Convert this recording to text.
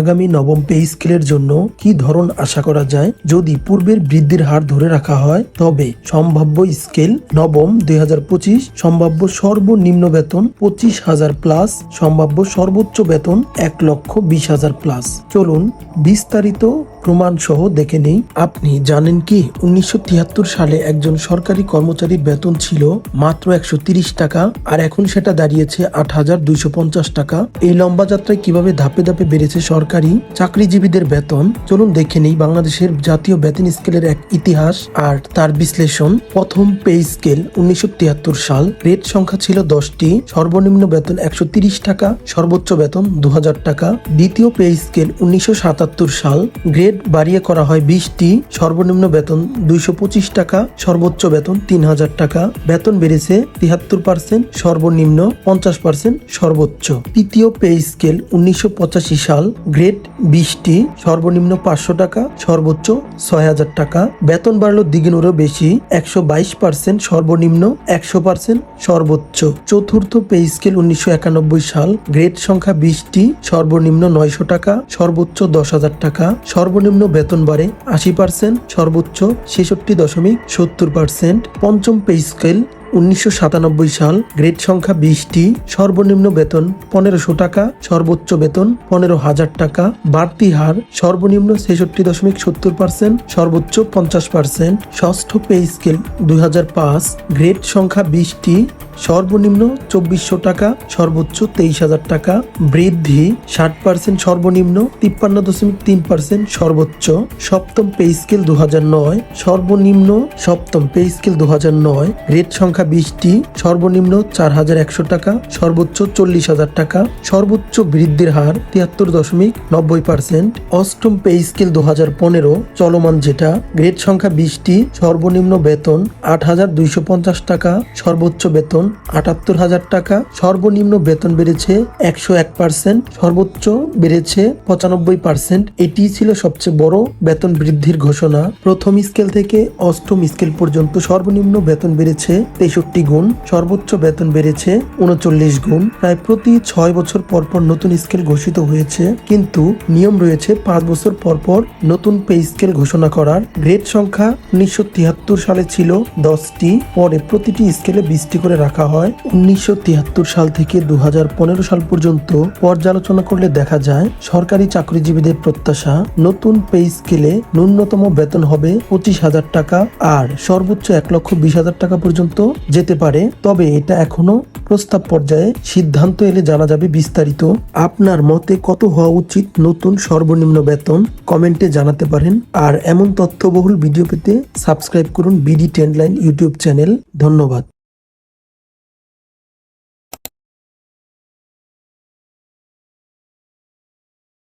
আগামী নবম পে স্কেলের জন্য কি ধরন আশা করা যায়? যদি পূর্বের বৃদ্ধির হার ধরে রাখা হয়, তবে সম্ভাব্য স্কেল নবম দুই হাজার পঁচিশ, সম্ভাব্য সর্বনিম্ন বেতন পঁচিশ হাজার প্লাস, সম্ভাব্য সর্বোচ্চ বেতন এক লক্ষ বিশ হাজার প্লাস। চলুন বিস্তারিত প্রমাণ সহ দেখে নেই। আপনি জানেন কি, উনিশশো তিয়াত্তর সালে একজন সরকারি কর্মচারীর বেতন ছিল মাত্র একশো টাকা, আর এখন সেটা দাঁড়িয়েছে আট হাজার দুইশো পঞ্চাশ টাকা। এই লম্বা যাত্রায় কীভাবে ধাপে ধাপে বেড়েছে সরকারি চাকরিজীবীদের বেতন? চলুন দেখে নেই বাংলাদেশের জাতীয় বেতন স্কেলের এক ইতিহাস আর তার বিশ্লেষণ। প্রথম পে স্কেল উনিশশো তিয়াত্তর সাল, রেট সংখ্যা ছিল দশটি, সর্বনিম্ন বেতন একশো টাকা, সর্বোচ্চ বেতন দু হাজার টাকা। দ্বিতীয় পে স্কেল উনিশশো সাতাত্তর সাল, গ্রেড বাড়িয়ে করা হয় বিশটি সর্বনিম্ন বেতন, দুইশো পঁচিশ টাকা, সর্বোচ্চ বেতন তিন হাজার টাকা। বেতন বেড়েছে তিয়াত্তর পার্সেন্ট, সর্বনিম্ন পঞ্চাশ পার্সেন্ট, সর্বোচ্চ। তৃতীয় পে স্কেল উনিশশো পঁচাশি সাল, গ্রেড বিশটি, সর্বনিম্ন পাঁচশো টাকা, সর্বোচ্চ ছয় হাজার টাকা। বেতন বাড়লো দ্বিগুণেরও বেশি, একশো বাইশ পার্সেন্ট, সর্বনিম্ন একশো পার্সেন্ট, সর্বোচ্চ। চতুর্থ পে স্কেল উনিশশো একানব্বই সাল, গ্রেড সংখ্যা বিশটি, সর্বনিম্ন নয়শো টাকা, সর্বোচ্চ দশ হাজার টাকা। সর্বনিম্ন বেতন বাড়ে আশি পার্সেন্ট সর্বোচ্চ ছেষট্টি দশমিক সত্তর পার্সেন্ট পঞ্চম পে স্কেল উনিশশো সাতানব্বই সাল গ্রেড সংখ্যা বিশটি, সর্বনিম্ন বেতন পনেরোশো টাকা, সর্বোচ্চ বেতন পনেরো হাজার টাকা, বাড়তি হার সর্বনিম্ন ছেষট্টি দশমিক সত্তর পার্সেন্ট, সর্বোচ্চ পঞ্চাশ পার্সেন্ট, ষষ্ঠ পে স্কেল দুই হাজার পাঁচ, গ্রেড সংখ্যা বিশটি, সর্বনিম্ন চব্বিশশো টাকা, সর্বোচ্চ তেইশ হাজার টাকা, বৃদ্ধি ষাট পার্সেন্ট সর্বনিম্ন তিপ্পান্ন দশমিক তিন পার্সেন্ট, সর্বোচ্চ সপ্তম পে স্কেল দু হাজার নয়, সর্বনিম্ন সপ্তম পে স্কেল দু রেট সংখ্যা বিশটি, সর্বনিম্ন চার হাজার একশো টাকা, সর্বোচ্চ চল্লিশ হাজার টাকা, সর্বোচ্চ বৃদ্ধির হার তিয়াত্তর দশমিক নব্বই পার্সেন্ট, অষ্টম পে স্কেল দু হাজার পনেরো, চলমান যেটা গ্রেড সংখ্যা বিশটি, সর্বনিম্ন বেতন আট হাজার দুইশো পঞ্চাশ টাকা, সর্বোচ্চ বেতন আটাত্তর হাজার টাকা, সর্বনিম্ন বেতন বেড়েছে একশো এক পার্সেন্ট, সর্বোচ্চ বেড়েছে পঁচানব্বই পার্সেন্ট। এটি ছিল সবচেয়ে বড় বেতন বৃদ্ধির ঘোষণা। প্রথম স্কেল থেকে অষ্টম স্কেল পর্যন্ত সর্বনিম্ন বেতন বেড়েছে তেষট্টি গুণ, সর্বোচ্চ বেতন বেড়েছে উনচল্লিশ গুণ। প্রায় প্রতি ছয় বছর পর পর নতুন স্কেল ঘোষিত হয়েছে, কিন্তু নিয়ম রয়েছে পাঁচ বছর পর পর নতুন পে স্কেল ঘোষণা করার। গ্রেড সংখ্যা উনিশশো তিয়াত্তর সালে ছিল দশটি, পরে প্রতিটি স্কেলে বিশটি করে রাখা হয়। উনিশশো তিয়াত্তর সাল থেকে দু হাজার পনেরো সাল পর্যন্ত পর্যালোচনা করলে দেখা যায়, সরকারি চাকরিজীবীদের প্রত্যাশা, নতুন পে স্কেলে ন্যূনতম বেতন হবে পঁচিশ হাজার টাকা, আর সর্বোচ্চ এক লক্ষ বিশ হাজার টাকা পর্যন্ত যেতে পারে, তবে এটা এখনও প্রস্তাব পর্যায়ে সিদ্ধান্ত এলে জানা যাবে বিস্তারিত। আপনার মতে কত হওয়া উচিত নতুন সর্বনিম্ন বেতন? কমেন্টে জানাতে পারেন। আর এমন তথ্যবহুল ভিডিও পেতে সাবস্ক্রাইব করুন B D ten line YouTube channel. ধন্যবাদ।